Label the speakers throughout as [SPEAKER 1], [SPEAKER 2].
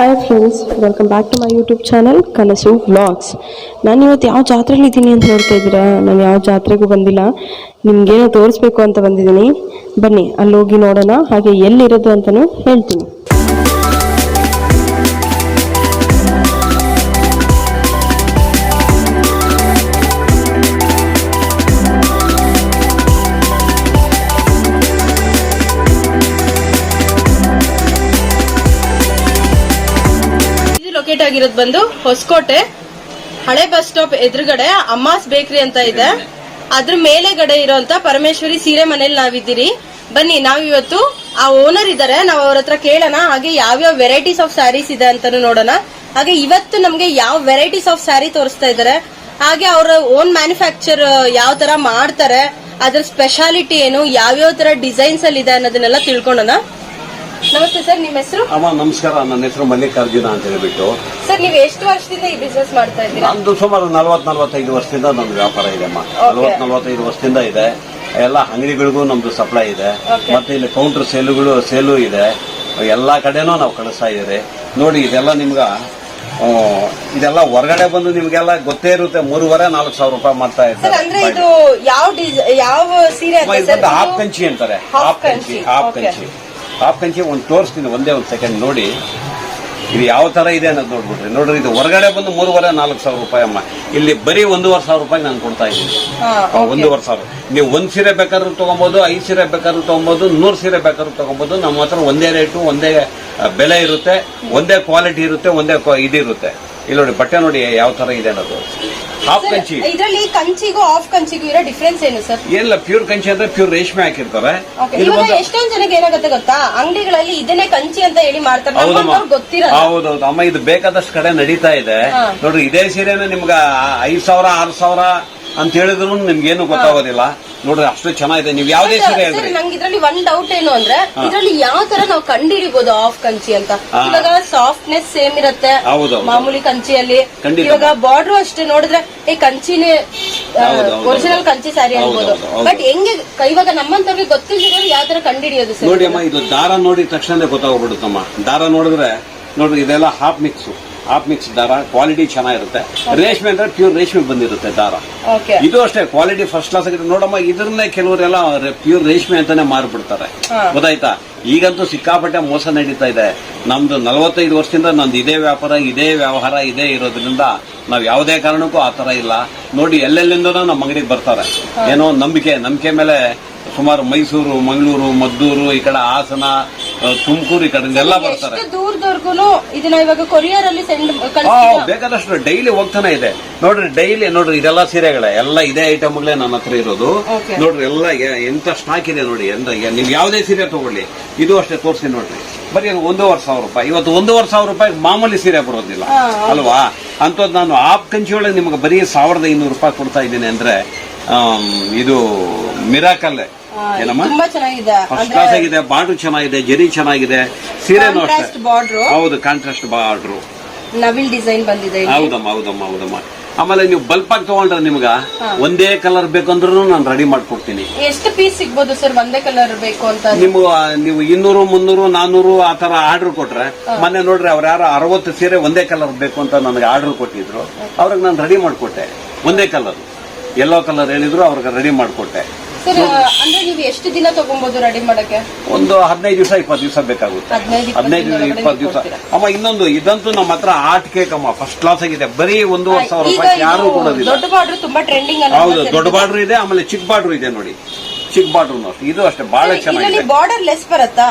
[SPEAKER 1] Hi friends welcome back to my YouTube channel Kanasu vlogs ನಾನು ಇವತ್ತು ಯಾವ ಜಾತ್ರೆಲಿ ಇದ್ದೀನಿ ಅಂತ ನೋಡ್ತಾ ಇದ್ದೀರಾ? ನಾನು ಯಾವ ಜಾತ್ರೆಗೂ ಬಂದಿಲ್ಲ. ನಿಮಗೇನೋ ತೋರಿಸ್ಬೇಕು ಅಂತ ಬಂದಿದ್ದೀನಿ. ಬನ್ನಿ ಅಲ್ಲಿ ಹೋಗಿ ನೋಡೋಣ, ಹಾಗೆ ಎಲ್ಲಿರೋದು ಅಂತಲೂ ಹೇಳ್ತೀನಿ.
[SPEAKER 2] ಆಗಿರೋದು ಬಂದು ಹೊಸಕೋಟೆ, ಹಳೆ ಬಸ್ ಸ್ಟಾಪ್ ಎದುರುಗಡೆ ಅಮ್ಮಾಸ್ ಬೇಕರಿ ಅಂತ ಇದೆ. ಅದ್ರ ಮೇಲೆಗಡೆ ಇರೋಂತ ಪರಮೇಶ್ವರಿ ಸೀರೆ ಮನೇಲಿ ನಾವಿದ್ದೀರಿ. ಬನ್ನಿ, ನಾವಿವತ್ತು ಆ ಓನರ್ ಇದಾರೆ. ನಾವು ಅವ್ರ ಹತ್ರ ಕೇಳೋಣ, ಹಾಗೆ ಯಾವ್ಯಾವ ವೆರೈಟೀಸ್ ಆಫ್ ಸ್ಯಾರೀಸ್ ಇದೆ ಅಂತಾನು ನೋಡೋಣ. ಹಾಗೆ ಇವತ್ತು ನಮ್ಗೆ ಯಾವ ವೆರೈಟೀಸ್ ಆಫ್ ಸ್ಯಾರಿ ತೋರಿಸ್ತಾ ಇದಾರೆ. ಹಾಗೆ ಅವರ ಓನ್ ಮ್ಯಾನುಫ್ಯಾಕ್ಚರ್ ಯಾವ ತರ ಮಾಡ್ತಾರೆ, ಅದ್ರ ಸ್ಪೆಷಾಲಿಟಿ ಏನು, ಯಾವ್ಯಾವ ತರ ಡಿಸೈನ್ಸ್ ಅಲ್ಲಿ ಇದೆ ಅನ್ನೋದನ್ನೆಲ್ಲ ತಿಳ್ಕೊಳ್ಳೋಣ ನಮಸ್ತೆ ಸರ್ ನಿಮ್ಮ ಹೆಸರು?
[SPEAKER 3] ಅಮ್ಮ ನಮಸ್ಕಾರ. ನನ್ನ ಹೆಸರು ಮಲ್ಲಿಕಾರ್ಜುನ ಅಂತ ಹೇಳ್ಬಿಟ್ಟು.
[SPEAKER 2] ಸರ್ ನೀವು ಎಷ್ಟು ವರ್ಷದಿಂದ ಈ ಬಿಸ್ನೆಸ್ ಮಾಡ್ತಾ ಇದ್ದೀರಾ?
[SPEAKER 3] ನಂದು ಸುಮಾರು ನಲವತ್ ನಲವತ್ತೈದು ವರ್ಷದಿಂದ ನಮ್ದು ವ್ಯಾಪಾರ ಇದೆ ಅಮ್ಮ. ನಲವತ್ ನಲವತ್ತೈದು ವರ್ಷದಿಂದ ಇದೆ. ಎಲ್ಲ ಅಂಗಡಿಗಳಿಗೂ ನಮ್ದು ಸಪ್ಲೈ ಇದೆ. ಮತ್ತೆ ಇಲ್ಲಿ ಕೌಂಟರ್ ಸೇಲುಗಳು ಸೇಲು ಇದೆ. ಎಲ್ಲಾ ಕಡೆನೂ ನಾವು ಕಳಿಸ್ತಾ ಇದ್ದೀರಿ. ನೋಡಿ ಇದೆಲ್ಲ ನಿಮ್ಗ ಇದೆಲ್ಲ ಹೊರಗಡೆ ಬಂದು ನಿಮ್ಗೆಲ್ಲ ಗೊತ್ತೇ ಇರುತ್ತೆ. ಮೂರುವರೆ ನಾಲ್ಕು ಸಾವಿರ ರೂಪಾಯಿ ಮಾಡ್ತಾ
[SPEAKER 2] ಇದ್ದಾರೆ ಅಂದ್ರೆ
[SPEAKER 3] ಇರ್ತಾರೆ
[SPEAKER 2] ಇದು ಯಾವ ಯಾವ ಸೀರೆ
[SPEAKER 3] ಹಾಫ್ ಕಂಚಿ ಅಂತಾರೆ.
[SPEAKER 2] Half
[SPEAKER 3] Kanchi half. Kanchi. Half Kanchi ಒಂದು ತೋರಿಸ್ತೀನಿ ಒಂದೇ ಒಂದು ಸೆಕೆಂಡ್ ನೋಡಿ. ಇದು ಯಾವ ಥರ ಇದೆ ಅನ್ನೋದು ನೋಡ್ಬಿಟ್ರಿ ನೋಡ್ರಿ ಇದು ಹೊರಗಡೆ ಬಂದು ಮೂರುವರೆ ನಾಲ್ಕು ಸಾವಿರ ರೂಪಾಯಿ ಅಮ್ಮ. ಇಲ್ಲಿ ಬರೀ ಒಂದೂವರೆ ಸಾವಿರ ರೂಪಾಯಿ ನಾನು ಕೊಡ್ತಾ ಇದ್ದೀನಿ. ಒಂದೂವರೆ ಸಾವಿರ. ನೀವು ಒಂದು ಸೀರೆ ಬೇಕಾದ್ರೂ ತೊಗೊಬೋದು ಐದು ಸೀರೆ ಬೇಕಾದ್ರೂ ತೊಗೊಬೋದು ನೂರು ಸೀರೆ ಬೇಕಾದ್ರೂ ತೊಗೊಬೋದು. ನಮ್ಮ ಹತ್ರ ಒಂದೇ ರೇಟು ಒಂದೇ ಬೆಲೆ ಇರುತ್ತೆ ಒಂದೇ ಕ್ವಾಲಿಟಿ ಇರುತ್ತೆ ಒಂದೇ ಇದಿರುತ್ತೆ. ಇಲ್ಲಿ ನೋಡಿ ಬಟ್ಟೆ ನೋಡಿ ಯಾವ ತರ ಇದೆ ಅನ್ನೋದು. ಹಾಫ್ ಕಂಚಿ.
[SPEAKER 2] ಇದರಲ್ಲಿ ಕಂಚಿಗೂ ಹಾಫ್ ಕಂಚಿಗೂ ಇರೋ ಡಿಫ್ರೆನ್ಸ್ ಏನು ಸರ್
[SPEAKER 3] ಏನಿಲ್ಲ ಪ್ಯೂರ್ ಕಂಚಿ ಅಂದ್ರೆ ಪ್ಯೂರ್ ರೇಷ್ಮೆ ಹಾಕಿರ್ತಾರೆ. ಎಷ್ಟೊಂದು
[SPEAKER 2] ಇವಾಗ ಎಷ್ಟೊಂದ್ ಜನಕ್ಕೆ ಏನಾಗುತ್ತೆ ಗೊತ್ತಾ? ಅಂಗಡಿಗಳಲ್ಲಿ ಇದನ್ನೇ ಕಂಚಿ ಅಂತ ಹೇಳಿ ಮಾಡ್ತಾರೆ
[SPEAKER 3] ಹೌದೌದು. ಅಮ್ಮ ಇದು ಬೇಕಾದಷ್ಟು ಕಡೆ ನಡೀತಾ ಇದೆ. ನೋಡ್ರಿ ಇದೇ ಸೀರೆನ ನಿಮ್ಗ ಐದ್ ಸಾವಿರ ಆರು ಸಾವಿರ ಅಂತ ಹೇಳಿದ್ರು ನಿಮ್ಗೇನು ಗೊತ್ತಾಗೋದಿಲ್ಲ. ನೋಡ್ರಿ ಅಷ್ಟು ಚೆನ್ನಾಗಿದೆ. ನೀವು ಯಾವ್ದೇ ಸೀರೆ
[SPEAKER 2] ನಂಗೆ ಇದ್ರಲ್ಲಿ ಒಂದ್ ಡೌಟ್ ಏನು ಅಂದ್ರೆ ಇದ್ರಲ್ಲಿ ಯಾವ ತರ ನಾವು ಕಂಡಿಡಿಬಹುದು ಆಫ್ ಕಂಚಿ ಅಂತ.
[SPEAKER 3] ಹಾ.
[SPEAKER 2] ಇವಾಗ ಸಾಫ್ಟ್ನೆಸ್ ಸೇಮ್ ಇರುತ್ತೆ.
[SPEAKER 3] ಹೌದು
[SPEAKER 2] ಮಾಮೂಲಿ ಕಂಚಿಯಲ್ಲಿ.
[SPEAKER 3] ಖಂಡಿತ.
[SPEAKER 2] ಇವಾಗ ಬಾರ್ಡರ್ ಅಷ್ಟೇ ನೋಡಿದ್ರೆ ಈ ಕಂಚಿನೇ. ಒರಿಜಿನಲ್ ಕಂಚಿ ಸ್ಯಾರಿ ಅನ್ಬೋದು.
[SPEAKER 3] ಹೌದು.
[SPEAKER 2] ಬಟ್ ಹೆಂಗೆ ಇವಾಗ ನಮ್ಮಂತವ್ರಿಗೆ ಗೊತ್ತಿಲ್ಲ ಯಾವ ತರ ಕಂಡಿಡಿಯೋದು ಸರ್?
[SPEAKER 3] ನೋಡಿ ಅಮ್ಮ ಇದು ದಾರ ನೋಡಿದ ತಕ್ಷಣ ಗೊತ್ತಾಗ್ಬಿಡುತ್ತಮ್ಮ. ದಾರ ನೋಡಿದ್ರೆ ನೋಡ್ರಿ ಇದೆಲ್ಲ ಹಾಫ್ ಮಿಕ್ಸ್ ಹಾಫ್ ಮಿಕ್ಸ್ ದಾರ ಕ್ವಾಲಿಟಿ ಚೆನ್ನಾಗಿರುತ್ತೆ. ರೇಷ್ಮೆ ಅಂದ್ರೆ ಪ್ಯೂರ್ ರೇಷ್ಮೆ ಬಂದಿರುತ್ತೆ ದಾರ. ಇದು ಅಷ್ಟೇ ಕ್ವಾಲಿಟಿ ಫಸ್ಟ್ ಕ್ಲಾಸ್ ಆಗಿದೆ ನೋಡಮ್ಮ ಇದನ್ನೇ ಕೆಲವರೆಲ್ಲ ಪ್ಯೂರ್ ರೇಷ್ಮೆ ಅಂತಾನೆ ಮಾರ್ಬಿಡ್ತಾರೆ. ಗೊತ್ತಾಯ್ತಾ? ಈಗಂತೂ ಸಿಕ್ಕಾಪಟ್ಟೆ ಮೋಸ ನಡೀತಾ ಇದೆ. ನಮ್ದು ನಲವತ್ತೈದು ವರ್ಷದಿಂದ ನಂದು ಇದೇ ವ್ಯಾಪಾರ ಇದೇ ವ್ಯವಹಾರ ಇದೇ ಇರೋದ್ರಿಂದ ನಾವ್ ಯಾವುದೇ ಕಾರಣಕ್ಕೂ ಆ ತರ ಇಲ್ಲ. ನೋಡಿ ಎಲ್ಲೆಲ್ಲಿಂದನೂ ನಮ್ಮ ಅಂಗಡಿಗೆ ಬರ್ತಾರೆ. ಏನೋ ನಂಬಿಕೆ ನಂಬಿಕೆ ಮೇಲೆ ಸುಮಾರು ಮೈಸೂರು ಮಂಗಳೂರು ಮದ್ದೂರು ಈ ಕಡೆ ಹಾಸನ ತುಮಕೂರು ಈ ಕಡೆ ಬರ್ತಾರೆ.
[SPEAKER 2] ಎಷ್ಟು ದೂರದವರ್ಗುನು ಇದನ್ನ ಇವಾಗ ಕೊರಿಯರ್ ಅಲ್ಲಿ ಸೆಂಡ್
[SPEAKER 3] ಆ, ಬೇಕಾದಷ್ಟು ಡೈಲಿ ಹೋಗ್ತಾನೆ ಇದೆ. ನೋಡ್ರಿ ಡೈಲಿ ನೋಡ್ರಿ ಇದೆಲ್ಲ ಸೀರೆಗಳೇ. ಎಲ್ಲ ಇದೇ ಐಟಮ್ಗಳೇ ನನ್ನ ಹತ್ರ ಇರೋದು. ನೋಡ್ರಿ ಎಲ್ಲ ಎಂತ ಸ್ಟಾಕ್ ಇದೆ ನೋಡಿ ಎಂತ ನೀವು ಯಾವುದೇ ಸೀರೆ ತಗೊಳ್ಳಿ. ಇದು ಅಷ್ಟೇ ತೋರಿಸಿ ನೋಡ್ರಿ. ಬರೀ ಒಂದೂವರೆ ಸಾವಿರ ರೂಪಾಯಿ. ಇವತ್ತು ಒಂದೂವರೆ ಸಾವಿರ ರೂಪಾಯಿ ಮಾಮೂಲಿ ಸೀರೆ ಬರೋದಿಲ್ಲ. ಅಲ್ವಾ? ಅಂತದ್ ನಾನು ಆಪ್ ಕಂಚಿ ಒಳಗೆ ನಿಮ್ಗೆ ಬರೀ ಸಾವಿರದ ಇನ್ನೂರು ರೂಪಾಯಿ ಕೊಡ್ತಾ ಇದ್ದೀನಿ ಅಂದ್ರೆ ಇದು ಮಿರಾಕಲ್ ಏನಮ್ಮ?
[SPEAKER 2] ತುಂಬಾ ಚೆನ್ನಾಗಿದೆ.
[SPEAKER 3] ಫಸ್ಟ್ ಕ್ಲಾಸ್ ಆಗಿದೆ ಬಾರ್ಡರ್ ಚೆನ್ನಾಗಿದೆ ಜರಿ ಚೆನ್ನಾಗಿದೆ ಸೀರೆ
[SPEAKER 2] ಕಾಂಟ್ರಾಸ್ಟ್
[SPEAKER 3] ಅಷ್ಟೇ
[SPEAKER 2] ಬಾರ್ಡ್ರು.
[SPEAKER 3] ಹೌದು ಕಾಂಟ್ರಾಸ್ಟ್ ಬಾರ್ಡ್ರು.
[SPEAKER 2] ನವಿಲ್ ಡಿಸೈನ್ ಬಂದಿದೆ
[SPEAKER 3] ಹೌದಮ್ಮ ಹೌದಮ್ಮ ಹೌದಮ್ಮ. ಆಮೇಲೆ ನೀವು ಬಲ್ಪ್ ಆಗಿ ತಗೊಂಡ್ರೆ ನಿಮ್ಗ ಒಂದೇ ಕಲರ್ ಬೇಕಂದ್ರೂ ನಾನು ರೆಡಿ ಮಾಡ್ಕೊಡ್ತೀನಿ.
[SPEAKER 2] ಎಷ್ಟು ಪೀಸ್ ಸಿಗ್ಬೋದು ಸರ್ ಒಂದೇ ಕಲರ್ ಬೇಕು ಅಂತ?
[SPEAKER 3] ನೀವು ನೀವು ಇನ್ನೂರು ಮುನ್ನೂರು ನಾನ್ನೂರು ಆ ತರ ಆರ್ಡರ್ ಕೊಟ್ರೆ ಮೊನ್ನೆ ನೋಡ್ರಿ ಅವ್ರ ಯಾರು ಅರವತ್ತು ಸೀರೆ ಒಂದೇ ಕಲರ್ ಬೇಕು ಅಂತ ನನಗೆ ಆರ್ಡರ್ ಕೊಟ್ಟಿದ್ರು. ಅವ್ರಿಗೆ ನಾನು ರೆಡಿ ಮಾಡ್ಕೊಟ್ಟೆ. ಒಂದೇ ಕಲರ್ ಯೆಲ್ಲೋ ಕಲರ್ ಹೇಳಿದ್ರು ಅವ್ರಿಗೆ ರೆಡಿ ಮಾಡ್ಕೊಟ್ಟೆ.
[SPEAKER 2] ಸರ್ ಅಂದ್ರೆ ನೀವು ಎಷ್ಟು ದಿನ ತಗೊಬಹುದು ರೆಡಿ ಮಾಡಕ್ಕೆ?
[SPEAKER 3] ಒಂದು ಹದಿನೈದು ದಿವಸ ಇಪ್ಪತ್ತು ದಿವಸ ಬೇಕಾಗುತ್ತೆ.
[SPEAKER 2] ಹದಿನೈದು ಇಪ್ಪತ್ತು
[SPEAKER 3] ದಿವಸ. ಅಮ್ಮ ಇನ್ನೊಂದು ಇದಂತೂ ನಮ್ಮ ಹತ್ರ ಆರ್ಟ್ ಕೇಕ್ ಅಮ್ಮ ಫಸ್ಟ್ ಕ್ಲಾಸ್ ಆಗಿದೆ. ಬರೀ ಒಂದೂವರೆ ಸಾವಿರ ರೂಪಾಯಿ ಯಾರು ಕೊಡೋದಿಲ್ಲ.
[SPEAKER 2] ದೊಡ್ಡ ಬಾರ್ಡರ್ ತುಂಬಾ ಟ್ರೆಂಡಿಂಗ್
[SPEAKER 3] ಹೌದು ದೊಡ್ಡ ಬಾರ್ಡರ್ ಇದೆ ಆಮೇಲೆ ಚಿಕ್ಕ ಬಾರ್ಡರ್ ಇದೆ ನೋಡಿ. ಚಿಕ್ಕ ಬಾರ್ಡರ್ ಅಷ್ಟೇ ಇದು ಅಷ್ಟೇ ಬಹಳ
[SPEAKER 2] ಚೆನ್ನಾಗಿ
[SPEAKER 3] ಚೆನ್ನಾಗಿದೆ.
[SPEAKER 2] ಬಾರ್ಡರ್ ಲೆಸ್ ಬರುತ್ತಾ?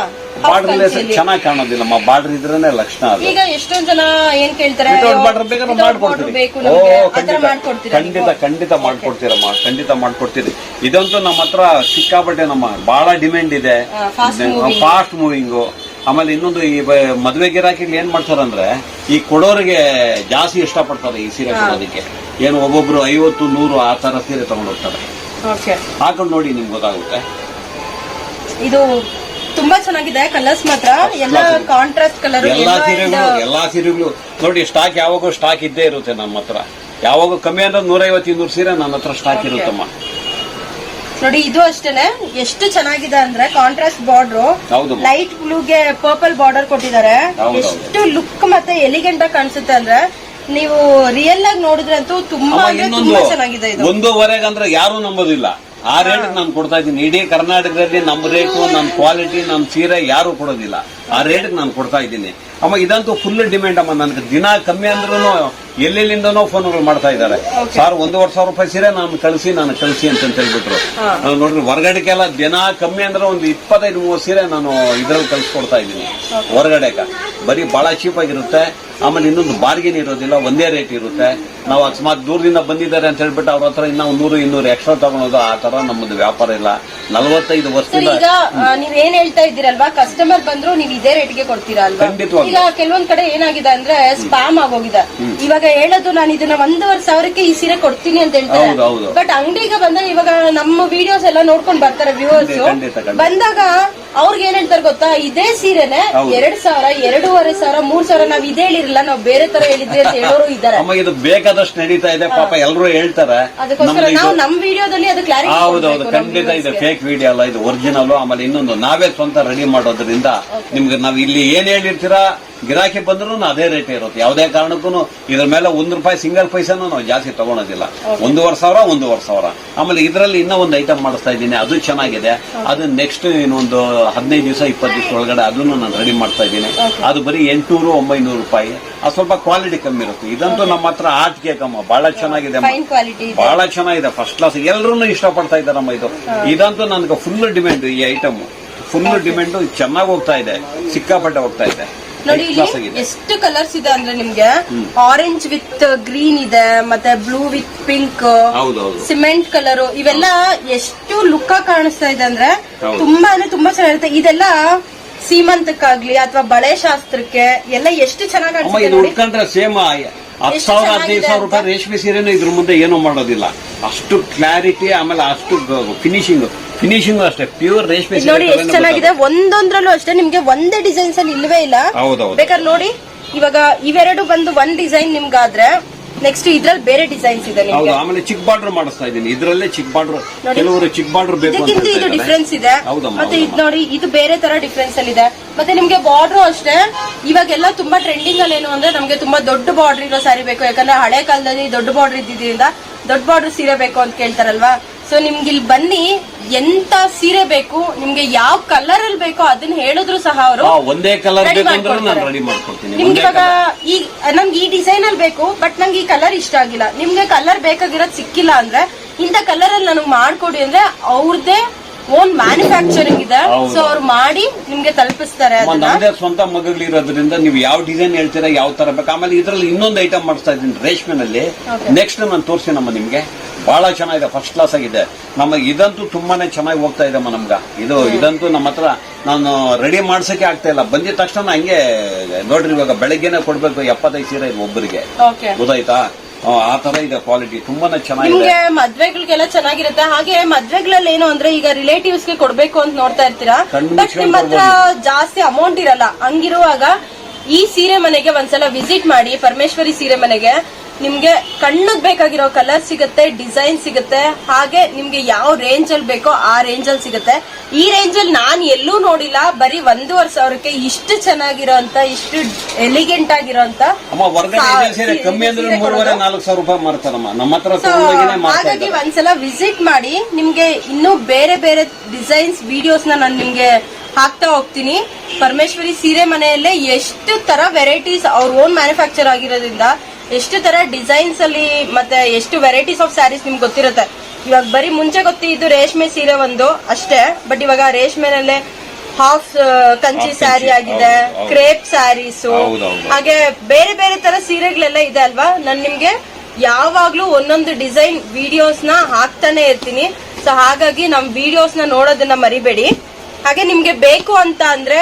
[SPEAKER 3] ಬಾರ್ಡರ್
[SPEAKER 2] ಲೆಸ್
[SPEAKER 3] ಚೆನ್ನಾಗಿ ಕಾಣೋದಿಲ್ಲಮ್ಮ ಬಾರ್ಡರ್ ಇದ್ರೇನೆ ಲಕ್ಷಣ ಅದು.
[SPEAKER 2] ಈಗ ಎಷ್ಟೊಂದ್ ಜನ ಏನ್ ಕೇಳ್ತಾರೆ
[SPEAKER 3] ವಿತೌಟ್ ಬಾರ್ಡರ್ ಬೇಕಾದ್ರೆ ಓ ಖಂಡಿತ ಖಂಡಿತ ಮಾಡ್ಕೊಡ್ತೀರಮ್ಮ ಖಂಡಿತ ಮಾಡ್ಕೊಡ್ತೀರಿ. ಇದಂತೂ ನಮ್ಮ ಹತ್ರ ಸಿಕ್ಕಾಪಟ್ಟೆ ನಮ್ಮ ಬಹಳ ಡಿಮ್ಯಾಂಡ್ ಇದೆ. ಫಾಸ್ಟ್ ಮೂವಿಂಗು ಆಮೇಲೆ ಇನ್ನೊಂದು ಈ ಮದ್ವೆ ಗಿರಾಕಿಗಳು ಏನ್ ಮಾಡ್ತಾರಂದ್ರೆ ಈ ಕೊಡೋರಿಗೆ ಜಾಸ್ತಿ ಇಷ್ಟಪಡ್ತಾರೆ ಈ ಸೀರೆ ಕೊಡೋದಕ್ಕೆ. ಏನು ಒಬ್ಬೊಬ್ರು ಐವತ್ತು ನೂರು ಆ ತರ ಸೀರೆ ತಗೊಂಡು ಹೋಗ್ತಾರೆ
[SPEAKER 2] Okay.
[SPEAKER 3] ಹಾಕೊಂಡು ನೋಡಿ ನಿಮ್ಗೆ ಗೊತ್ತಾಗುತ್ತೆ.
[SPEAKER 2] ಇದು ತುಂಬಾ ಚೆನ್ನಾಗಿದೆ ಕಲರ್ಸ್ ಮಾತ್ರ. ಎಲ್ಲ ಕಾಂಟ್ರಾಸ್ಟ್ ಕಲರ್
[SPEAKER 3] ಎಲ್ಲಾ ಸೀರೆಗಳು ಎಲ್ಲಾ ಸೀರೆಗಳು. ನೋಡಿ ಸ್ಟಾಕ್ ಯಾವಾಗೂ ಸ್ಟಾಕ್ ಇದ್ದೇ ಇರುತ್ತೆ ನಮ್ಮ ಹತ್ರ. ಯಾವಾಗ ಕಮ್ಮಿ ಅಂದ್ರೆ ನೂರೈವತ್ತು ಇನ್ನೂರು ಸೀರೆ ನನ್ನ ಹತ್ರ ಸ್ಟಾಕ್. ಇರುತ್ತಮ್ಮ.
[SPEAKER 2] ನೋಡಿ ಇದು ಅಷ್ಟೇನೆ. ಎಷ್ಟು ಚೆನ್ನಾಗಿದೆ ಅಂದ್ರೆ ಕಾಂಟ್ರಾಸ್ಟ್ ಬಾರ್ಡರ್
[SPEAKER 3] ಹೌದು.
[SPEAKER 2] ಲೈಟ್ ಬ್ಲೂಗೆ ಪರ್ಪಲ್ ಬಾರ್ಡರ್ ಕೊಟ್ಟಿದ್ದಾರೆ. ಎಷ್ಟು ಲುಕ್ ಮತ್ತೆ ಎಲಿಗೆಂಟ್ ಆಗಿ ಕಾಣಿಸುತ್ತೆ ಅಂದ್ರೆ ನೀವು ರಿಯಲ್ ಆಗಿ ನೋಡಿದ್ರೆ ಅಂತೂ ತುಂಬಾ ಅಂದ್ರೆ ತುಂಬಾ ಚೆನ್ನಾಗಿದೆ ಇದು.
[SPEAKER 3] ಒಂದೂವರೆಗೆ ಅಂದ್ರೆ ಯಾರು ನಂಬೋದಿಲ್ಲ. ಆ ರೇಟ್ ನಾನು ಕೊಡ್ತಾ ಇದ್ದೀನಿ. ಇಡೀ ಕರ್ನಾಟಕದಲ್ಲಿ ನಮ್ಮ ರೇಟು ನಮ್ಮ ಕ್ವಾಲಿಟಿ ನಮ್ಮ ಸೀರೆ ಯಾರು ಕೊಡೋದಿಲ್ಲ. ಆ ರೇಟ್ ನಾನು ಕೊಡ್ತಾ ಇದ್ದೀನಿ. ಅಮ್ಮ ಇದಂತೂ ಫುಲ್ ಡಿಮ್ಯಾಂಡ್ ಅಮ್ಮ ನನಗೆ. ದಿನ ಕಮ್ಮಿ ಅಂದ್ರೂ ಎಲ್ಲೆಲ್ಲಿಂದನೋ ಫೋನ್ಗಳು ಮಾಡ್ತಾ ಇದ್ದಾರೆ. ಸರ್ ಒಂದೂವರೆ ಸಾವಿರ ರೂಪಾಯಿ ಸೀರೆ ನಾನು ಕಳಿಸಿ ನಾನು ಕಳಿಸಿ ಅಂತ ಹೇಳ್ಬಿಟ್ರು. ನೋಡ್ರಿ ಹೊರಗಡೆಗೆಲ್ಲ ದಿನ ಕಮ್ಮಿ ಅಂದ್ರೆ ಒಂದು ಇಪ್ಪತ್ತೈದು ಮೂವತ್ತು ಸೀರೆ ನಾನು ಇದ್ರಲ್ಲಿ ಕಳಿಸ್ಕೊಡ್ತಾ ಇದ್ದೀನಿ. ಹೊರಗಡೆಗ. ಬರೀ ಬಹಳ ಚೀಪ್ ಆಗಿರುತ್ತೆ. ಆಮೇಲೆ ಇನ್ನೊಂದು ಬಾರ್ಗೇನ್ ಇರೋದಿಲ್ಲ ಒಂದೇ ರೇಟ್ ಇರುತ್ತೆ. ನಾವು ಅಕಸ್ಮಾತ್ ದೂರದಿಂದ ಬಂದಿದ್ದಾರೆ ಅಂತ ಹೇಳ್ಬಿಟ್ಟು ಅವ್ರ ಹತ್ರ ಇನ್ನೂ ನೂರು ಇನ್ನೂರು ಎಕ್ಸ್ಟ್ರಾ ತಗೊಳೋದು ಆ ತರ ನಮ್ಮದು ವ್ಯಾಪಾರ ಇಲ್ಲ. ನಲವತ್ತೈದು ವರ್ಷದಿಂದ
[SPEAKER 2] ಈಗ ನೀವ್ ಏನ್ ಹೇಳ್ತಾ ಇದ್ದೀರಲ್ವಾ ಕಸ್ಟಮರ್ ಬಂದ್ರು ನೀವ್ ಇದೇ ರೇಟ್ಗೆ ಕೊಡ್ತೀರಾ ಅಲ್ವಾ. ಈಗ ಕೆಲವೊಂದ್ ಕಡೆ ಏನಾಗಿದೆ ಅಂದ್ರೆ ಸ್ಪಾಮ್ ಆಗೋಗಿದೆ ಇವಾಗ ಹೇಳೋದು ನಾನು ಇದನ್ನ ಒಂದೂವರೆ ಸಾವಿರಕ್ಕೆ ಈ ಸೀರೆ ಕೊಡ್ತೀನಿ ಅಂತ ಹೇಳ್ತಾರೆ
[SPEAKER 3] ಹೌದು, ಹೌದು.
[SPEAKER 2] ಬಟ್ ಅಂಗಡಿಗೆ ಬಂದ್ರೆ ಇವಾಗ ನಮ್ಮ ವಿಡಿಯೋಸ್ ಎಲ್ಲ ನೋಡ್ಕೊಂಡ್ ಬರ್ತಾರೆ ವ್ಯೂವರ್ಸ್
[SPEAKER 3] ಖಂಡಿತ, ಖಂಡಿತ.
[SPEAKER 2] ಬಂದಾಗ ಅವ್ರಿಗೆ ಏನ್ ಹೇಳ್ತಾರೆ ಗೊತ್ತಾ? ಇದೇ ಸೀರೆನೆ. ಎರಡ್ ಸಾವಿರ ಎರಡೂವರೆ ಸಾವಿರ ಮೂರ್ ಸಾವಿರ ನಾವ್ ಇದೇ ಹೇಳಿರಲ್ಲ ನಾವ್ ಬೇರೆ ತರ ಹೇಳಿದ್ವಿ ಅಂತ ಹೇಳೋರು ಇದ್ದಾರೆ.
[SPEAKER 3] ಅಮ್ಮ ಇದು ಬೇಕಾದಷ್ಟು ನಡೀತಾ ಇದೆ ಪಾಪ ಎಲ್ಲರೂ ಹೇಳ್ತಾರೆ.
[SPEAKER 2] ಅದಕ್ಕೋಸ್ಕರ
[SPEAKER 3] ನಮ್ದು
[SPEAKER 2] ನಾವು
[SPEAKER 3] ಇದು
[SPEAKER 2] ನಮ್ ವಿಡಿಯೋದಲ್ಲಿ ಅದು
[SPEAKER 3] ಹೌದೌದು ಖಂಡಿತ ಇದು ಫೇಕ್ ವಿಡಿಯೋ ಅಲ್ಲ ಇದು ಒರಿಜಿನಲ್ ಆಮೇಲೆ ಇನ್ನೊಂದು ನಾವೇ ಸ್ವಂತ ರೆಡಿ ಮಾಡೋದ್ರಿಂದ ನಿಮ್ಗೆ ನಾವ್ ಇಲ್ಲಿ ಏನ್ ಹೇಳಿರ್ತೀರಾ ಗಿರಾಕಿ ಬಂದ್ರು ಅದೇ ರೇಟ್ ಇರುತ್ತೆ. ಯಾವುದೇ ಕಾರಣಕ್ಕೂ ಇದ್ರ ಮೇಲೆ ಒಂದ್ ರೂಪಾಯಿ ಸಿಂಗಲ್ ಪೈಸಾನು ನಾವು ಜಾಸ್ತಿ ತಗೊಳೋದಿಲ್ಲ. ಒಂದೂವರೆ ಸಾವಿರ ಒಂದೂವರೆ ಸಾವಿರ. ಆಮೇಲೆ ಇದರಲ್ಲಿ ಇನ್ನೂ ಒಂದು ಐಟಮ್ ಮಾಡಿಸ್ತಾ ಇದ್ದೀನಿ ಅದು ಚೆನ್ನಾಗಿದೆ. ಅದು ನೆಕ್ಸ್ಟ್ ಇನ್ನೊಂದು ಹದಿನೈದು ದಿವಸ ಇಪ್ಪತ್ತು ದಿವಸ ಒಳಗಡೆ ಅದನ್ನು ನಾನು ರೆಡಿ ಮಾಡ್ತಾ ಇದ್ದೀನಿ. ಅದು ಬರೀ ಎಂಟುನೂರು ಒಂಬೈನೂರು ರೂಪಾಯಿ. ಅದು ಸ್ವಲ್ಪ ಕ್ವಾಲಿಟಿ ಕಮ್ಮಿ ಇರುತ್ತೆ. ಇದಂತೂ ನಮ್ಮ ಹತ್ರ ಆರ್ಟ್ ಕೇಕ್ ಅಮ್ಮ. ಬಹಳ ಚೆನ್ನಾಗಿದೆ ಬಹಳ ಚೆನ್ನಾಗಿದೆ. ಫಸ್ಟ್ ಕ್ಲಾಸ್ ಎಲ್ಲರೂ ಇಷ್ಟಪಡ್ತಾ ಇದ್ದಾರಮ್ಮ ಇದು. ಇದಂತೂ ನನಗೆ ಫುಲ್ ಡಿಮ್ಯಾಂಡ್ ಈ ಐಟಮ್ ಫುಲ್ ಡಿಮ್ಯಾಂಡ್ ಚೆನ್ನಾಗಿ ಹೋಗ್ತಾ ಇದೆ. ಸಿಕ್ಕಾಪಟ್ಟೆ ಹೋಗ್ತಾ ಇದೆ.
[SPEAKER 2] ನೋಡಿ ಇಲ್ಲಿ ಎಷ್ಟು ಕಲರ್ಸ್ ಇದೆ ಅಂದ್ರೆ ನಿಮ್ಗೆ ಆರೆಂಜ್ ವಿತ್ ಗ್ರೀನ್ ಇದೆ ಮತ್ತೆ blue with pink cement colour ಇವೆಲ್ಲ ಎಷ್ಟು ಲುಕ್ ಕಾಣಿಸ್ತಾ ಇದೆ ಅಂದ್ರೆ. ತುಂಬಾ ಅಂದ್ರೆ ತುಂಬಾ ಚೆನ್ನಾಗಿರುತ್ತೆ. ಇದೆಲ್ಲ ಸೀಮಂತಕ್ಕಾಗ್ಲಿ ಅಥವಾ ಬಳೆ ಶಾಸ್ತ್ರಕ್ಕೆ ಎಲ್ಲ ಎಷ್ಟು ಚೆನ್ನಾಗಿ
[SPEAKER 3] ಅಮ್ಮ
[SPEAKER 2] ಕಾಣಿಸುತ್ತೆ
[SPEAKER 3] ಇದು ಹತ್ತು ಸಾವಿರ ಹದಿನೈದು ಸಾವಿರ ರೂಪಾಯಿ ರೇಷ್ಮೆ ಸೀರೆನೂ ಇದ್ರ ಮುಂದೆ ಏನೂ ಮಾಡೋದಿಲ್ಲ. ಅಷ್ಟು ಕ್ಲಾರಿಟಿ ಆಮೇಲೆ ಅಷ್ಟು ಫಿನಿಶಿಂಗ್ ಫಿನಿಶಿಂಗ್ ಅಷ್ಟೇ ಪ್ಯೂರ್ ರೇಷ್ಮೆ ಸೀರೆ
[SPEAKER 2] ನೋಡಿ ಎಷ್ಟು ಚೆನ್ನಾಗಿದೆ. ಒಂದೊಂದ್ರಲ್ಲೂ ಅಷ್ಟೇ ನಿಮ್ಗೆ ಒಂದೇ ಡಿಸೈನ್ಸ್ ಅಲ್ಲಿ ಇಲ್ವೇ ಇಲ್ಲ.
[SPEAKER 3] ಹೌದೌದು.
[SPEAKER 2] ಬೇಕಾದ್ರೆ ನೋಡಿ ಇವಾಗ ಇವೆರಡು ಬಂದು ಒಂದ್ ಡಿಸೈನ್ ನಿಮ್ಗಾದ್ರೆ ನೆಕ್ಸ್ಟ್ ಇದ್ರಲ್ಲಿ ಬೇರೆ ಡಿಸೈನ್ಸ್ ಇದೆ
[SPEAKER 3] ಹೌದು
[SPEAKER 2] ನಿಮ್ಗೆ
[SPEAKER 3] ಆಮೇಲೆ ಚಿಕ್ ಬಾರ್ಡರ್ ಮಾಡಿಸ್ತಾ ಇದ್ದೀನಿ. ಇದ್ರಲ್ಲೇ ಚಿಕ್ ಬಾರ್ಡರ್. ಕೆಲವರು ಚಿಕ್ಕ ಬಾರ್ಡರ್ ಬೇಕು ಅಂತ
[SPEAKER 2] ಇದಕ್ಕಿಂತ ಇದು
[SPEAKER 3] ಹೇಳ್ತಾ ಇದ್ದಾರೆ.
[SPEAKER 2] ಡಿಫ್ರೆನ್ಸ್ ಇದೆ.
[SPEAKER 3] ಹೌದಮ್ಮ
[SPEAKER 2] ಮತ್ತೆ ಇದು
[SPEAKER 3] ಹೌದಮ್ಮ.
[SPEAKER 2] ನೋಡಿ ಇದು ಬೇರೆ ತರ ಡಿಫ್ರೆನ್ಸ್ ಅಲ್ಲಿ ಇದೆ. ಮತ್ತೆ ನಿಮ್ಗೆ ಬಾರ್ಡರ್ ಅಷ್ಟೇ. ಇವಾಗೆಲ್ಲ ತುಂಬಾ ಟ್ರೆಂಡಿಂಗ್ ಅಲ್ಲಿ ಏನು ಅಂದ್ರೆ ನಮ್ಗೆ ತುಂಬಾ ದೊಡ್ಡ ಬಾರ್ಡರ್ ಇರೋ ಸಾರಿ ಬೇಕು. ಯಾಕಂದ್ರೆ ಹಳೆ ಕಾಲದಲ್ಲಿ ದೊಡ್ಡ ಬಾರ್ಡರ್ ಇದ್ದಿದ್ರಿಂದ ದೊಡ್ಡ ಬಾರ್ಡರ್ ಸೀರೆ ಬೇಕು ಅಂತ ಕೇಳ್ತಾರಲ್ವಾ? ಸೊ ನಿಮ್ಗೆ ಇಲ್ಲಿ ಬನ್ನಿ. ಎಂತ ಸೀರೆ ಬೇಕು ನಿಮ್ಗೆ ಯಾವ ಕಲರ್ ಅಲ್ಲಿ ಬೇಕೋ ಅದನ್ನ ಹೇಳಿದ್ರು ಸಹ ಅವರು
[SPEAKER 3] ಒಂದೇ ಕಲರ್
[SPEAKER 2] ನಿಮ್ಗೆ ಇವಾಗ ಈ ನಮ್ಗೆ ಈ ಡಿಸೈನ್ ಅಲ್ಲಿ ಬೇಕು ಬಟ್ ನಂಗೆ ಈ ಕಲರ್ ಇಷ್ಟ ಆಗಿಲ್ಲ. ನಿಮ್ಗೆ ಕಲರ್ ಬೇಕಾಗಿರೋದ್ ಸಿಕ್ಕಿಲ್ಲ ಅಂದ್ರೆ ಇಂತ ಕಲರ್ ಅಲ್ಲಿ ನನಗೆ ಮಾಡ್ಕೊಡಿ ಅಂದ್ರೆ ಅವ್ರದೇ ಓನ್ ಮ್ಯಾನುಫ್ಯಾಕ್ಚರಿಂಗ್ ಇದೆ. ಸೊ ಅವ್ರು ಮಾಡಿ ನಿಮ್ಗೆ ತಲುಪಿಸ್ತಾರೆ
[SPEAKER 3] ನಮ್ದೇ ಸ್ವಂತ ಮಗಳಿರೋದ್ರಿಂದ ನೀವು ಯಾವ ಡಿಸೈನ್ ಹೇಳ್ತೀರಾ ಯಾವ ತರ ಬೇಕು ಆಮೇಲೆ ಇದ್ರಲ್ಲಿ ಇನ್ನೊಂದು ಐಟಮ್ ಮಾಡಿಸ್ತಾ ಇದ್ದೀನಿ ರೇಷ್ಮೆನಲ್ಲಿ. ನೆಕ್ಸ್ಟ್ ನಾನು ತೋರಿಸಿ ನಮ್ಮ ನಿಮ್ಗೆ. ಬಹಳ ಚೆನ್ನಾಗಿದೆ ಫಸ್ಟ್ ಕ್ಲಾಸ್ ಆಗಿದೆ. ನಮಗೆ ಇದಂತೂ ತುಂಬಾನೇ ಚೆನ್ನಾಗಿ ಹೋಗ್ತಾ ಇದೆ ನಮ್ಗೆ. ಇದು ಇದಂತೂ ನಮ್ಮ ಹತ್ರ ನಾನು ರೆಡಿ ಮಾಡ್ಸಕ್ಕೆ ಆಗ್ತಾ ಇಲ್ಲ. ಬಂದಿದ ತಕ್ಷಣ ಹಂಗೆ ನೋಡ್ರಿ ಇವಾಗ ಬೆಳಗ್ಗೆನೆ ಕೊಡ್ಬೇಕು ಎಪ್ಪತ್ತೈದು ಸೀರೆ ಇದೆ ಒಬ್ಬರಿಗೆ ಗೊತ್ತಾಯ್ತಾ? ಆ, ತರ ಇದೆ ಕ್ವಾಲಿಟಿ ತುಂಬಾನೇ ಚೆನ್ನಾಗಿದೆ.
[SPEAKER 2] ಮದ್ವೆಗಳಿಗೆಲ್ಲ ಚೆನ್ನಾಗಿರುತ್ತೆ. ಹಾಗೆ ಮದ್ವೆಗಳಲ್ಲಿ ಏನು ಅಂದ್ರೆ ಈಗ ರಿಲೇಟಿವ್ಸ್ಗೆ ಕೊಡ್ಬೇಕು ಅಂತ ನೋಡ್ತಾ ಇರ್ತೀರಾ? ಬಟ್ ನಿಮ್ ಹತ್ರ ಜಾಸ್ತಿ ಅಮೌಂಟ್ ಇರಲ್ಲ. ಹಂಗಿರುವಾಗ ಈ ಸೀರೆ ಮನೆಗೆ ಒಂದ್ಸಲ ವಿಸಿಟ್ ಮಾಡಿ ಪರಮೇಶ್ವರಿ ಸೀರೆ ಮನೆಗೆ ನಿಮ್ಗೆ ಕಣ್ಣಿಗೆ ಬೇಕಾಗಿರೋ ಕಲರ್ ಸಿಗುತ್ತೆ ಡಿಸೈನ್ ಸಿಗುತ್ತೆ ಹಾಗೆ ನಿಮ್ಗೆ ಯಾವ ರೇಂಜ್ ಅಲ್ಲಿ ಬೇಕೋ ಆ ರೇಂಜ್ ಅಲ್ಲಿ ಸಿಗುತ್ತೆ. ಈ ರೇಂಜ್ ಅಲ್ಲಿ ನಾನ್ ಎಲ್ಲೂ ನೋಡಿಲ್ಲ ಬರೀ ಒಂದೂವರೆ ಸಾವಿರಕ್ಕೆ ಇಷ್ಟು ಚೆನ್ನಾಗಿರೋಂತ ಇಷ್ಟು ಎಲಿಗೆಂಟ್
[SPEAKER 3] ಆಗಿರೋ ಅಂತ
[SPEAKER 2] ಹಾಗಾಗಿ ಒಂದ್ಸಲ ವಿಸಿಟ್ ಮಾಡಿ ನಿಮ್ಗೆ ಇನ್ನೂ ಬೇರೆ ಬೇರೆ ಡಿಸೈನ್ಸ್ ವಿಡಿಯೋಸ್ನ ನಾನು ನಿಮ್ಗೆ ಹಾಕ್ತಾ ಹೋಗ್ತೀನಿ. ಪರಮೇಶ್ವರಿ ಸೀರೆ ಮನೆಯಲ್ಲೇ ಎಷ್ಟು ತರ ವೆರೈಟೀಸ್ ಅವ್ರ ಓನ್ ಮ್ಯಾನುಫ್ಯಾಕ್ಚರ್ ಆಗಿರೋದ್ರಿಂದ ಎಷ್ಟು ತರ ಡಿಸೈನ್ಸ್ ಅಲ್ಲಿ ಮತ್ತೆ ಎಷ್ಟು ವೆರೈಟೀಸ್ ಆಫ್ ಸ್ಯಾರೀಸ್ ನಿಮ್ಗೆ ಗೊತ್ತಿರುತ್ತೆ. ಇವಾಗ ಬರೀ ಮುಂಚೆ ಗೊತ್ತಿದ್ದು ರೇಷ್ಮೆ ಸೀರೆ ಒಂದು ಅಷ್ಟೇ ಬಟ್ ಇವಾಗ ರೇಷ್ಮೆನಲ್ಲೇ ಹಾಫ್ ಕಂಚಿ
[SPEAKER 3] Half
[SPEAKER 2] ಸ್ಯಾರಿ ಆಗಿದೆ. Crepe sarees. ಹಾಗೆ ಬೇರೆ ಬೇರೆ ತರ ಸೀರೆಗಳೆಲ್ಲ ಇದೆ ಅಲ್ವಾ? ನಾನು ನಿಮ್ಗೆ ಯಾವಾಗ್ಲೂ ಒಂದೊಂದು ಡಿಸೈನ್ ವಿಡಿಯೋಸ್ನ ಹಾಕ್ತಾನೆ ಇರ್ತೀನಿ. ಸೊ ಹಾಗಾಗಿ ನಮ್ ವಿಡಿಯೋಸ್ನ ನೋಡೋದನ್ನ ಮರಿಬೇಡಿ. ಹಾಗೆ ನಿಮ್ಗೆ ಬೇಕು ಅಂತ ಅಂದ್ರೆ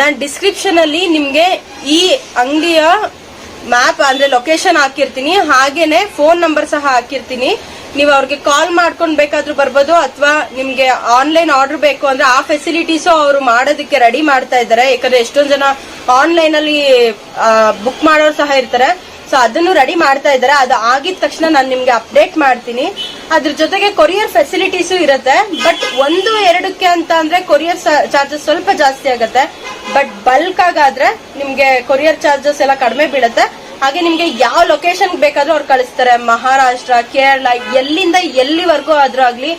[SPEAKER 2] ನಾನ್ ಡಿಸ್ಕ್ರಿಪ್ಷನ್ ಅಲ್ಲಿ ನಿಮ್ಗೆ ಈ ಅಂಗಡಿಯ ಮ್ಯಾಪ್ ಅಂದ್ರೆ ಲೊಕೇಶನ್ ಹಾಕಿರ್ತೀನಿ. ಹಾಗೇನೆ ಫೋನ್ ನಂಬರ್ ಸಹ ಹಾಕಿರ್ತೀನಿ. ನೀವು ಅವ್ರಿಗೆ ಕಾಲ್ ಮಾಡ್ಕೊಂಡು ಬೇಕಾದ್ರೂ ಬರ್ಬೋದು, ಅಥವಾ ನಿಮ್ಗೆ ಆನ್ಲೈನ್ ಆರ್ಡರ್ ಬೇಕು ಅಂದ್ರೆ ಆ ಫೆಸಿಲಿಟೀಸು ಅವರು ಮಾಡೋದಕ್ಕೆ ರೆಡಿ ಮಾಡ್ತಾ ಇದ್ದಾರೆ. ಯಾಕಂದ್ರೆ ಎಷ್ಟೊಂದ್ ಜನ ಆನ್ಲೈನ್ ಅಲ್ಲಿ ಬುಕ್ ಮಾಡೋರು ಸಹ ಇರ್ತಾರೆ. ಸೊ ಅದನ್ನು ರೆಡಿ ಮಾಡ್ತಾ ಇದ್ದಾರೆ. ಅದು ಆಗಿದ ತಕ್ಷಣ ನಾನು ನಿಮ್ಗೆ ಅಪ್ಡೇಟ್ ಮಾಡ್ತೀನಿ. ಅದ್ರ ಜೊತೆಗೆ ಕೊರಿಯರ್ ಫೆಸಿಲಿಟೀಸು ಇರುತ್ತೆ. ಬಟ್ ಒಂದು, ಎರಡಕ್ಕೆ ಅಂತ ಅಂದ್ರೆ ಕೊರಿಯರ್ ಚಾರ್ಜಸ್ ಸ್ವಲ್ಪ ಜಾಸ್ತಿ ಆಗುತ್ತೆ. ಬಟ್ ಬಲ್ಕ್ ಆಗಾದ್ರೆ ನಿಮ್ಗೆ ಕೊರಿಯರ್ ಚಾರ್ಜಸ್ ಎಲ್ಲ ಕಡಿಮೆ ಬೀಳುತ್ತೆ. ಹಾಗೆ ನಿಮ್ಗೆ ಯಾವ ಲೊಕೇಶನ್ ಬೇಕಾದ್ರೂ ಅವ್ರು ಕಳಿಸ್ತಾರೆ. ಮಹಾರಾಷ್ಟ್ರ, ಕೇರಳ, ಎಲ್ಲಿಂದ ಎಲ್ಲಿವರೆಗೂ ಆದ್ರೂ ಆಗ್ಲಿ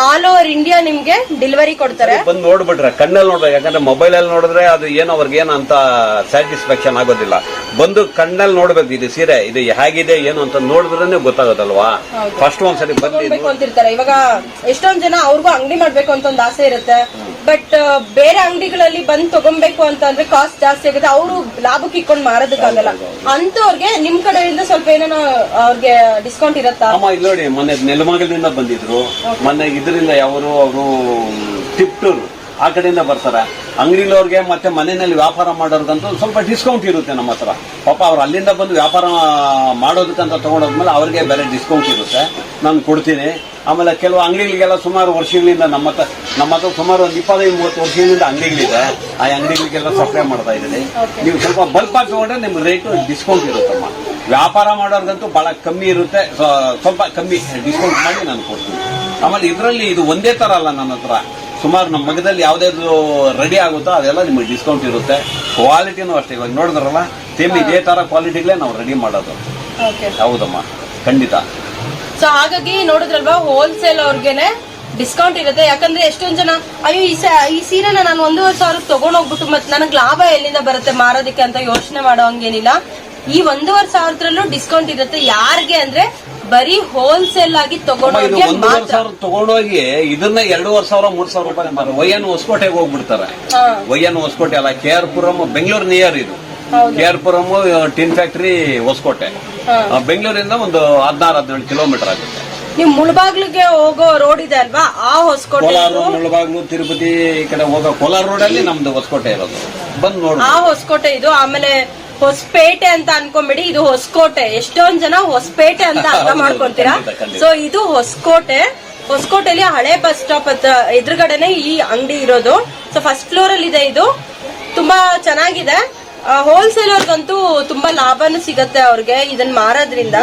[SPEAKER 2] ಆಲ್ ಓವರ್ ಇಂಡಿಯಾ ನಿಮ್ಗೆ ಡೆಲಿವರಿ ಕೊಡ್ತಾರೆ.
[SPEAKER 3] ಬಂದು ನೋಡ್ಬಿಟ್ರೆ ಕಣ್ಣಲ್ಲಿ ನೋಡ್ಬೇಕು. ಯಾಕಂದ್ರೆ ಮೊಬೈಲ್ ಅಲ್ಲಿ ನೋಡಿದ್ರೆ ಅದು ಏನು ಅವ್ರಿಗೆ ಏನು ಅಂತ ಸ್ಯಾಟಿಸ್ಫ್ಯಾಕ್ಷನ್ ಆಗೋದಿಲ್ಲ. ಬಂದು ಕಣ್ಣಲ್ಲಿ ನೋಡ್ಬೇಕು ಇದು ಸೀರೆ ಇದು ಹೇಗಿದೆ ಏನು ಅಂತ ನೋಡಿದ್ರೆ ಗೊತ್ತಾಗೋದಲ್ವಾ? ಫಸ್ಟ್ ಒಂದ್ಸರಿ ಬಂದು
[SPEAKER 2] ಅಂತಿರ್ತಾರೆ. ಇವಾಗ ಎಷ್ಟೊಂದ್ ಜನ ಅವ್ರಿಗೂ ಅಂಗಡಿ ಮಾಡ್ಬೇಕು ಅಂತ ಒಂದು ಆಸೆ ಇರುತ್ತೆ. ಬಟ್ ಬೇರೆ ಅಂಗಡಿಗಳಲ್ಲಿ ಬಂದ್ ತಗೊಬೇಕು ಅಂತ ಅಂದ್ರೆ ಕಾಸ್ಟ್ ಜಾಸ್ತಿ ಆಗುತ್ತೆ. ಅವರು ಲಾಭಕ್ಕೆ ಇಕ್ಕೊಂಡ್ ಮಾರೋದಕ್ಕಾಗಲ್ಲ ಅಂತವ್ರಿಗೆ ನಿಮ್ ಕಡೆಯಿಂದ ಸ್ವಲ್ಪ ಏನೋ ಅವ್ರಿಗೆ ಡಿಸ್ಕೌಂಟ್ ಇರತ್ತಾ?
[SPEAKER 3] ಅಮ್ಮ ಇಲ್ಲಿ ನೋಡಿ ಮೊನ್ನೆ ನೆಲಮಗಲಿಂದ ಬಂದಿದ್ರು. ಮೊನ್ನೆ ಇದರಿಂದ ಯಾವರು ಅವರು ಟಿಪ್ಟೂರು ಆ ಕಡೆಯಿಂದ ಬರ್ತಾರೆ. ಅಂಗಡಿಲವ್ರಿಗೆ ಮತ್ತೆ ಮನೆಯಲ್ಲಿ ವ್ಯಾಪಾರ ಮಾಡೋರ್ಗಂತೂ ಸ್ವಲ್ಪ ಡಿಸ್ಕೌಂಟ್ ಇರುತ್ತೆ ನಮ್ಮ ಹತ್ರ. ಪಾಪ ಅವ್ರು ಅಲ್ಲಿಂದ ಬಂದು ವ್ಯಾಪಾರ ಮಾಡೋದಕ್ಕಂತ ತೊಗೊಂಡೋದ್ಮೇಲೆ ಅವ್ರಿಗೆ ಬೇರೆ ಡಿಸ್ಕೌಂಟ್ ಇರುತ್ತೆ. ನಾನು ಕೊಡ್ತೀನಿ. ಆಮೇಲೆ ಕೆಲವು ಅಂಗಡಿಗಳಿಗೆಲ್ಲ ಸುಮಾರು ವರ್ಷಗಳಿಂದ ನಮ್ಮ ಹತ್ರ ನಮ್ಮ ಹತ್ರ ಸುಮಾರು ಒಂದು ಇಪ್ಪತ್ತೈದು ಮೂವತ್ತು ವರ್ಷಗಳಿಂದ ಅಂಗಡಿಗಳಿದೆ. ಆ ಅಂಗಡಿಗಳಿಗೆಲ್ಲ ಸಪ್ಲೈ ಮಾಡ್ತಾ ಇದ್ದೀನಿ. ನೀವು ಸ್ವಲ್ಪ ಬಲ್ಪ್ ಆಗಿ ತಗೊಂಡ್ರೆ ನಿಮ್ಗೆ ರೇಟು ಡಿಸ್ಕೌಂಟ್ ಇರುತ್ತಮ್ಮ. ವ್ಯಾಪಾರ ಮಾಡೋರ್ಗಂತೂ ಭಾಳ ಕಮ್ಮಿ ಇರುತ್ತೆ. ಸ್ವ- ಸ್ವಲ್ಪ ಕಮ್ಮಿ ಡಿಸ್ಕೌಂಟ್ ಮಾಡಿ ನಾನು ಕೊಡ್ತೀನಿ. ಆಮೇಲೆ ಇದರಲ್ಲಿ ಇದು ಒಂದೇ ತರ ಅಲ್ಲ ನನ್ನ ಹತ್ರ. ಸುಮಾರು ನಮ್ಮ ಮಗದಲ್ಲಿ ಯಾವ್ದಾದ್ರು ರೆಡಿ ಆಗುತ್ತೋ ಅದೆಲ್ಲ ನಿಮಗೆ ಡಿಸ್ಕೌಂಟ್ ಇರುತ್ತೆ. ಕ್ವಾಲಿಟಿನೂ ಅಷ್ಟೇ. ಇವಾಗ ನೋಡಿದ್ರಲ್ಲ ಸೇಮ್ ಇದೇ ತರ ಕ್ವಾಲಿಟಿಗಳೇ ನಾವು ರೆಡಿ ಮಾಡೋದು.
[SPEAKER 2] ಓಕೆ
[SPEAKER 3] ಹೌದಮ್ಮ. ಖಂಡಿತ.
[SPEAKER 2] ಸೊ ಹಾಗಾಗಿ ನೋಡಿದ್ರಲ್ವಾ ಹೋಲ್ಸೇಲ್ ಅವ್ರಿಗೆನೆ ಡಿಸ್ಕೌಂಟ್ ಇರುತ್ತೆ. ಯಾಕಂದ್ರೆ ಎಷ್ಟೊಂದ್ ಜನ ಅಯ್ಯೋ ಈ ಸ- ಈ ಸೀರೆನ ನಾನು ಒಂದೂವರೆ ಸಾವಿರ ತಗೊಂಡೋಗ್ಬಿಟ್ಟು ಮತ್ತೆ ನನಗೆ ಲಾಭ ಎಲ್ಲಿಂದ ಬರುತ್ತೆ ಮಾರೋದಕ್ಕೆ ಅಂತ ಯೋಚನೆ ಮಾಡೋ ಹಂಗೇನಿಲ್ಲ. ಈ ಒಂದೂವರೆ ಸಾವಿರದ್ರಲ್ಲೂ ಡಿಸ್ಕೌಂಟ್ ಇರುತ್ತೆ. ಯಾರಿಗೆ ಅಂದ್ರೆ ಬರೀ ಹೋಲ್ಸೇಲ್ ಆಗಿ ತಗೊಂಡೋಗಿ
[SPEAKER 3] ಒಂದೂವರೆ ಸಾವಿರ ತಗೊಂಡೋಗಿ ಇದನ್ನ ಎರಡೂವರೆ ಸಾವಿರ ಮೂರ್ ಸಾವಿರ ರೂಪಾಯಿ ಮಾರು. ವೈಎನ್ ಹೊಸಕೋಟೆಗೆ ಹೋಗ್ಬಿಡ್ತಾರೆ. ವೈಯನ್ ಹೊಸಕೋಟೆ ಅಲ್ಲ K R Puram Bengaluru near ಇದು. K R Puram tin factory Hoskote. ಬೆಂಗಳೂರಿಂದ ಒಂದು ಹದಿನಾರು ಹದಿನೇಳು ಕಿಲೋಮೀಟರ್ ಆಗುತ್ತೆ.
[SPEAKER 2] ನೀವು ಮುಳಬಾಗ್ಲಿಗೆ ಹೋಗೋ ರೋಡ್ ಇದೆ ಅಲ್ವಾ? ಆ ಹೊಸಕೋಟೆ
[SPEAKER 3] ಕೋಲಾರ ಮುಳಬಾಗ್ಲು ತಿರುಪತಿ ಈ ಕಡೆ ಹೋಗೋ ಕೋಲಾರ ರೋಡ್ ಅಲ್ಲಿ ನಮ್ದು ಹೊಸಕೋಟೆ ಇರೋದು. ಬಂದ್ ನೋಡಿ.
[SPEAKER 2] ಆ ಹೊಸಕೋಟೆ ಇದು ಆಮೇಲೆ ಹೊಸಪೇಟೆ ಅಂತ ಅನ್ಕೊಂಬಿಡಿ ಇದು ಹೊಸಕೋಟೆ. ಎಷ್ಟೊಂದ್ ಜನ ಹೊಸಪೇಟೆ ಅಂತ ಅರ್ಥ ಮಾಡ್ಕೊಂತೀರಾ. ಸೊ ಇದು ಹೊಸಕೋಟೆ. ಹೊಸಕೋಟೆಲಿ ಹಳೆ ಬಸ್ ಸ್ಟಾಪ್ ಎದುರುಗಡೆನೆ ಈ ಅಂಗಡಿ ಇರೋದು. ಸೊ ಫಸ್ಟ್ ಫ್ಲೋರ್ ಅಲ್ಲಿ ಇದೆ ಇದು. ತುಂಬಾ ಚೆನ್ನಾಗಿದೆ. ಹೋಲ್ಸೇಲ್ ಅವ್ರಿಗಂತೂ ತುಂಬಾ ಲಾಭನೂ ಸಿಗತ್ತೆ ಅವ್ರಿಗೆ ಇದನ್ನ ಮಾರೋದ್ರಿಂದ.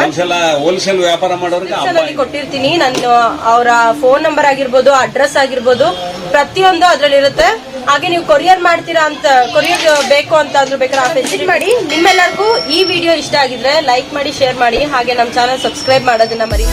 [SPEAKER 3] ಹೋಲ್ಸೇಲ್ ವ್ಯಾಪಾರ ಮಾಡೋರಿಗೆ
[SPEAKER 2] ಕೊಟ್ಟಿರ್ತೀನಿ. ನಾನು ಅವರ ಫೋನ್ ನಂಬರ್ ಆಗಿರ್ಬೋದು ಅಡ್ರೆಸ್ ಆಗಿರ್ಬೋದು ಪ್ರತಿಯೊಂದು ಅದ್ರಲ್ಲಿ ಇರುತ್ತೆ ಹಾಗೆ ನೀವು ಕೊರಿಯರ್ ಮಾಡ್ತೀರಾ ಅಂತ, ಕೊರಿಯರ್ ಬೇಕು ಅಂತ ಅಂದ್ರೂ ಬೇಕಾದ್ರೆ ಫೆಸಿಲಿಟಿ ಮಾಡಿ, ನಿಮ್ಮೆಲ್ಲರಿಗೂ ಈ ವಿಡಿಯೋ ಇಷ್ಟ ಆಗಿದ್ರೆ ಲೈಕ್ ಮಾಡಿ ಶೇರ್ ಮಾಡಿ, ಹಾಗೆ ನಮ್ಮ ಚಾನಲ್ ಸಬ್ಸ್ಕ್ರೈಬ್ ಮಾಡೋದನ್ನ ಮರಿ.